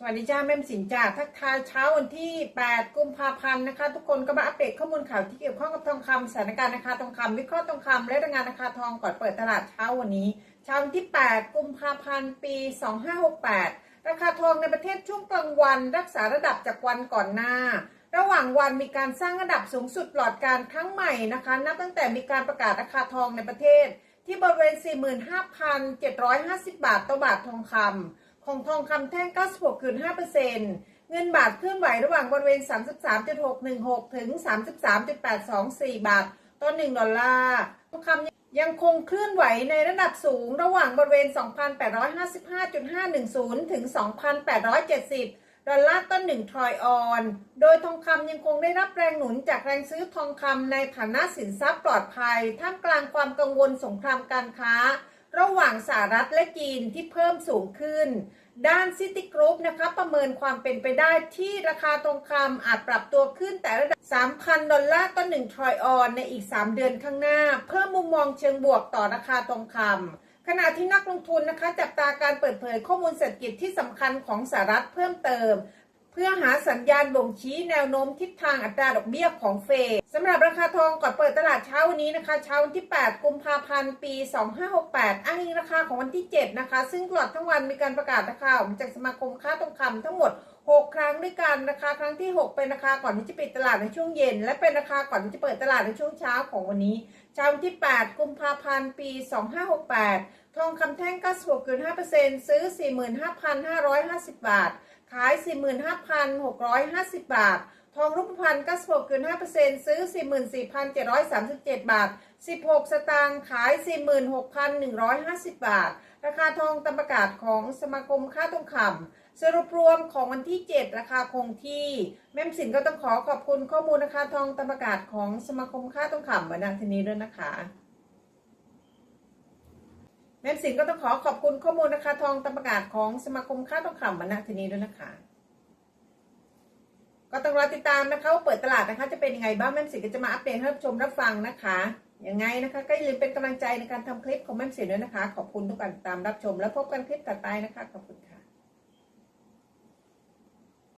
สวัสดีจ้าแม่มสินจ้าทักทายเช้าวันที่ 8 กุมภาพันธ์นะคะ ทุกคนก็มาอัปเดตข้อมูลข่าวที่เกี่ยวข้องกับทองคำสถานการณ์ราคาทองคำวิเคราะห์ทองคำและรายงานราคาทองก่อนเปิดตลาดเช้าวันนี้ เช้าวันที่ 8 กุมภาพันธ์ ปี 2568 ราคาทองในประเทศช่วงกลางวันรักษาระดับจากวันก่อนหน้า ระหว่างวันมีการสร้างระดับสูงสุดหลอดการครั้งใหม่นะคะนับตั้งแต่มีการประกาศราคาทองในประเทศ ที่บริเวณ 45,750 บาทต่อบาททองคำ ของทองคำแท่ง 96.5%เงินบาทเคลื่อนไหวระหว่างบริเวณ 33.616 ถึง 33.824 บาทต่อ1ดอลลาร์ทองคำยังคงเคลื่อนไหวในระดับสูงระหว่างบริเวณ 2,855.510 ถึง 2,870ดอลลาร์ต่อ1ทรอยออน โดยทองคำยังคงได้รับแรงหนุนจากแรงซื้อทองคำในฐานะสินทรัพย์ปลอดภัย ท่ามกลางความกังวลสงครามการค้า ระหว่างสหรัฐและจีนที่เพิ่มสูงขึ้น ด้านซิติกรุ๊ปนะคะประเมินความเป็นไปได้ที่ราคาทองคำอาจปรับตัวขึ้นแต่ระดับ 3,000 ดอลลาร์ต่อ1ทรอยออนในอีก 3 เดือนข้างหน้า เพิ่มมุมมองเชิงบวกต่อราคาทองคำขณะที่นักลงทุนนะคะจับตาการเปิดเผยข้อมูลเศรษฐกิจที่สำคัญของสหรัฐเพิ่มเติม พื่อหาสัญญาณบ่งชี้แนวโน้มทิศทางอัตราดอกเบี้ยของเฟดสำหรับราคาทองก่อนเปิดตลาดเช้าวันนี้นะคะ เช้าวันที่ 8 กุมภาพันธ์ ปี 2568 อ้างอิงราคาของวันที่ 7 นะคะ ซึ่งตลอดทั้งวันมีการประกาศราคาออกจากสมาคมค้าทองคำทั้งหมด 6 ครั้งด้วยกันราคาครั้งที่ 6 เป็นราคาก่อนที่จะปิดตลาดในช่วงเย็น และเป็นราคาก่อนที่จะเปิดตลาดในช่วงเช้าของวันนี้ เช้าวันที่ 8 กุมภาพันธ์ ปี 2568 ทองคำแท่ง96.5%ซื้อ 45,550 บาท ขาย 45,650 บาท ทองรูปพรรณ96.5%ซื้อ 44,737 บาท 16 สตางค์ขาย 46,150 บาท ราคาทองตามประกาศของสมาคมค้าทองคำสรุปรวมของวันที่ 7 ราคาคงที่ แม่มสินก็ต้องขอขอบคุณข้อมูลราคาทองตามประกาศของสมาคมค้าทองคำวันทีนี้ด้วยนะคะ แม่สินก็ต้องขอขอบคุณข้อมูลราคาทองตามประกาศของสมาคมค้าทองคำมาณทีนี้ด้วยนะคะ ก็ต้องรอติดตามนะคะว่าเปิดตลาดนะคะ จะเป็นยังไงบ้างแม่สินก็จะมาอัปเดตให้รับชมรับฟังนะคะยังไงนะคะก็อย่าลืมเป็นกำลังใจในการทำคลิปของแม่สินด้วยนะคะ ขอบคุณทุกการตามรับชม แล้วพบกันคลิปต่อไปนะคะขอบคุณค่ะ